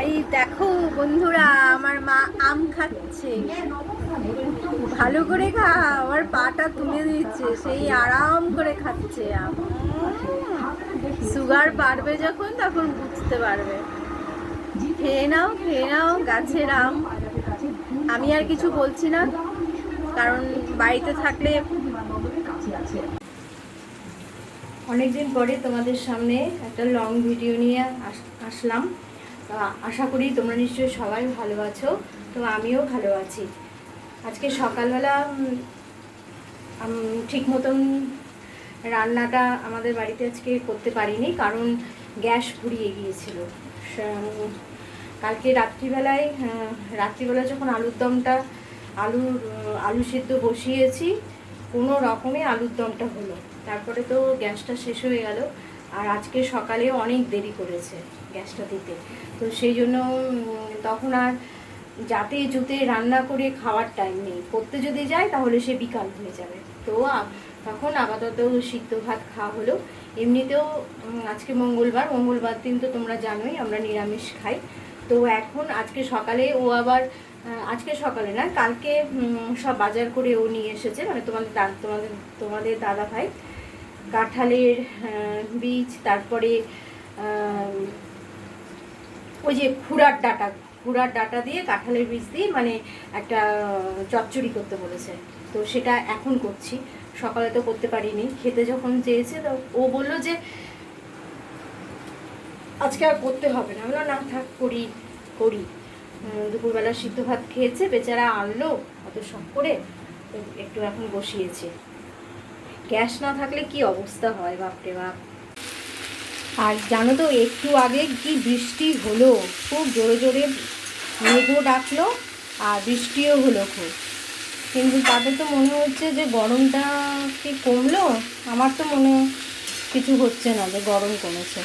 এই দেখো বন্ধুরা, আমার মা আম খাচ্ছে। ভালো করে খা আমার পাটা তুলে দিচ্ছে, সেই আরাম করে খাচ্ছে আম। সুগার বাড়বে যখন, তখন বুঝতে পারবে। খেয়ে নাও খেয়ে নাও গাছের আম। আমি আর কিছু বলছি না, কারণ বাড়িতে থাকলে অনেকদিন পরে তোমাদের সামনে একটা লং ভিডিও নিয়ে আস- আসলাম। আশা করি তোমরা নিশ্চয়ই সবাই ভালো আছো, তো আমিও ভালো আছি। আজকে সকালবেলা ঠিক মতন রান্নাটা আমাদের বাড়িতে আজকে করতে পারিনি, কারণ গ্যাস ফুরিয়ে গিয়েছিল। কালকে রাত্রিবেলায় রাত্রিবেলা যখন আলুর দমটা, আলুর আলু সিদ্ধ বসিয়েছি, কোনো রকমে আলুর দমটা হলো। তারপরে তো গ্যাসটা শেষ হয়ে গেল। আর আজকে সকালে অনেক দেরি করেছে গ্যাসটা দিতে। তো সেই জন্য তখন আর যাতে জুতে রান্না করে খাওয়ার টাইম নেই। করতে যদি যায় তাহলে সে বিকাল হয়ে যাবে। তো তখন আপাতত সিদ্ধ ভাত খাওয়া হলো। এমনিতেও আজকে মঙ্গলবার। মঙ্গলবার দিন তো তোমরা জানোই, আমরা নিরামিষ খাই। তো এখন আজকে সকালে ও আবার আজকে সকালে না, কালকে সব বাজার করে ও নিয়ে এসেছে। মানে তোমাদের তোমাদের তোমাদের দাদা ভাই কাঁঠালের বীজ, তারপরে ওই যে খুরার ডাটা খুরার ডাটা দিয়ে কাঁঠালের বীজ দিয়ে মানে একটা চচ্চড়ি করতে বলেছে। তো সেটা এখন করছি। সকালে তো করতে পারিনি। খেতে যখন চেয়েছে তো ও বলল যে, আজকে আর করতে হবে না। আমরা না থাক, করি করি। দুপুরবেলা সিদ্ধ ভাত খেয়েছে, বেচারা আনলো, অত শখ করে একটু এখন বসিয়েছে। গ্যাস না থাকলে কি অবস্থা হয়, বাপরে বাপ। আর জানো তো, একটু আগে কি বৃষ্টি হলো? খুব জোরে জোরে মেঘও ডাকলো আর বৃষ্টিও হলো খুব। কিন্তু তাতে তো মনে হচ্ছে যে গরমটা কি কমলো? আমার তো মনে কিছু হচ্ছে না যে গরম কমেছে।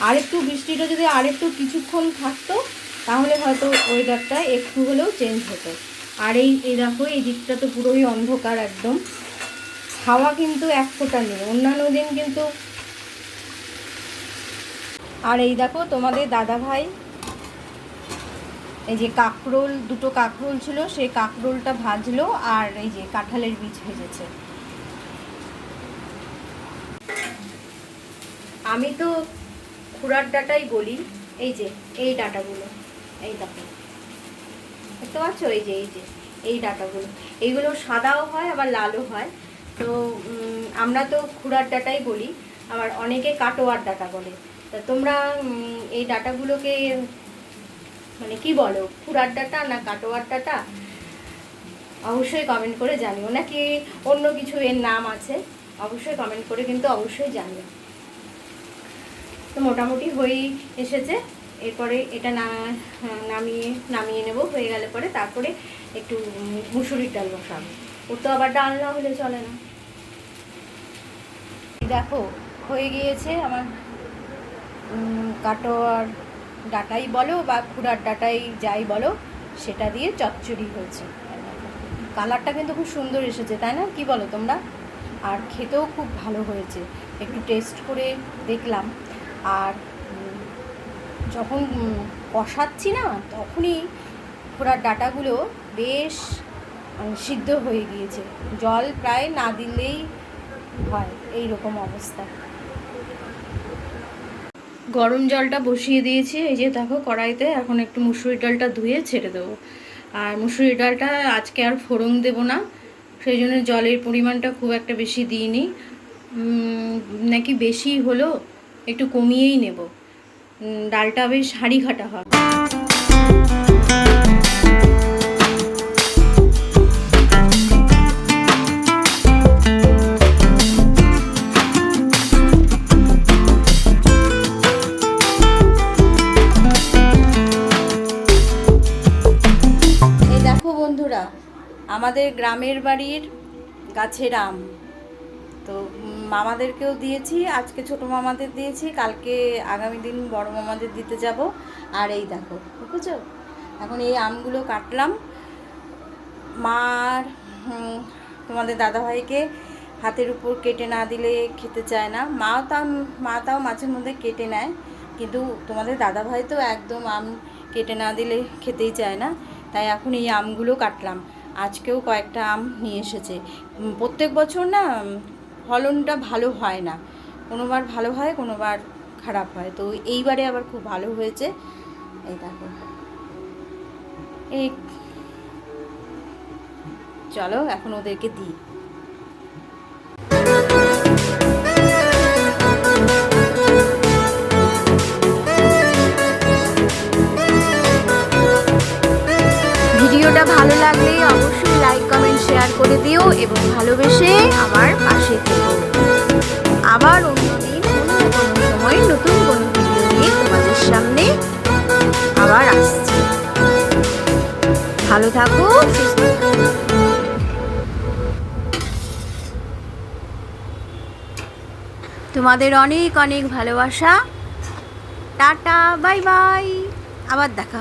আর একটু বৃষ্টিটা যদি আর একটু কিছুক্ষণ থাকতো, তাহলে হয়তো ওয়েদারটা একটু হলেও চেঞ্জ হতো। আর এই এই দেখো, এই দিকটা তো পুরোই অন্ধকার একদম। হাওয়া কিন্তু এক ফোঁটা নেই, অন্যান্য দিন কিন্তু আর এই দেখো তোমাদের দাদা ভাই, এই যে কাকরোল, দুটো কাকরোল ছিল, সেই কাকরোলটা ভাজলো আর এই যে কাঁঠালের বীজ ভেজেছে। আমি তো খুরার ডাটাই বলি, এই যে, এই ডাটাগুলো, এই দেখো। দেখতে পাচ্ছ? এই যে এই যে, এই ডাটাগুলো। এইগুলো সাদাও হয়, আবার লালও হয়। তো আমরা তো খুরার ডাটাই বলি, আবার অনেকে কাটোয়ার ডাটা বলে। তা তোমরা এই ডাটাগুলোকে মানে কি বলো খুরার ডাটা না কাটোয়ার ডাটা? অবশ্যই কমেন্ট করে জানিও। নাকি অন্য কিছু এর নাম আছে? অবশ্যই কমেন্ট করে কিন্তু অবশ্যই জানিও। তো মোটামুটি হয়েই এসেছে। এরপরে এটা না, নামিয়ে নামিয়ে নেব। হয়ে গেলে পরে তারপরে একটু মুসুরির ডাল বসাবো। ওর তো আবার ডাল না হলে চলে না। দেখো, হয়ে গিয়েছে আমার কাটোয়ার ডাটাই বলো বা খুড়ার ডাটাই যাই বলো, সেটা দিয়ে চচ্চড়ি হয়েছে। কালারটা কিন্তু খুব সুন্দর এসেছে, তাই না? কি বলো তোমরা? আর খেতেও খুব ভালো হয়েছে, একটু টেস্ট করে দেখলাম। আর যখন কষাচ্ছি না, তখনই খোড়ার ডাটাগুলো বেশ সিদ্ধ হয়ে গিয়েছে। জল প্রায় না দিলেই হয় এই রকম অবস্থা। গরম জলটা বসিয়ে দিয়েছি, এই যে দেখো কড়াইতে, এখন একটু মুসুরি ডালটা ধুয়ে ছেড়ে দেবো। আর মুসুরি ডালটা আজকে আর ফোড়ন দেবো না, সেই জন্য জলের পরিমাণটা খুব একটা বেশি দিইনি। নাকি বেশি হলো একটু কমিয়েই নেব। ডালটা বেশ হাঁড়ি ঘাটা হবে। আমাদের গ্রামের বাড়ির গাছের আম। তো মামাদেরকেও দিয়েছি, আজকে ছোট মামাদের দিয়েছি, কালকে আগামী দিন বড় মামাদের দিতে যাব। আর এই দেখো, বুঝেছ? এখন এই আমগুলো কাটলাম। মার তোমাদের দাদাভাইকে হাতের উপর কেটে না দিলে খেতে চায় না। মাও তাও মা তাও মাঝে মধ্যে কেটে নেয়, কিন্তু তোমাদের দাদাভাই তো একদম আম কেটে না দিলে খেতেই চায় না। তাই এখন এই আমগুলো কাটলাম। আজকেও কয়েকটা আম নিয়ে এসেছে। প্রত্যেক বছর না ফলনটা ভালো হয় না। কোনোবার ভালো হয়, কোনোবার খারাপ হয়। তো এইবারে আবার খুব ভালো হয়েছে। এই দেখো। এই, চলো, এখন ওদেরকে দিই। এবং ভালোবেসে আমার পাশে থেকো। আবার অন্যদিন অন্য কোনো সময় নতুন কোনো ভিডিও নিয়ে তোমাদের সামনে আবার আসছি। ভালো থাকো তোমাদের অনেক অনেক ভালোবাসা। Tata, bye bye. আবার দেখা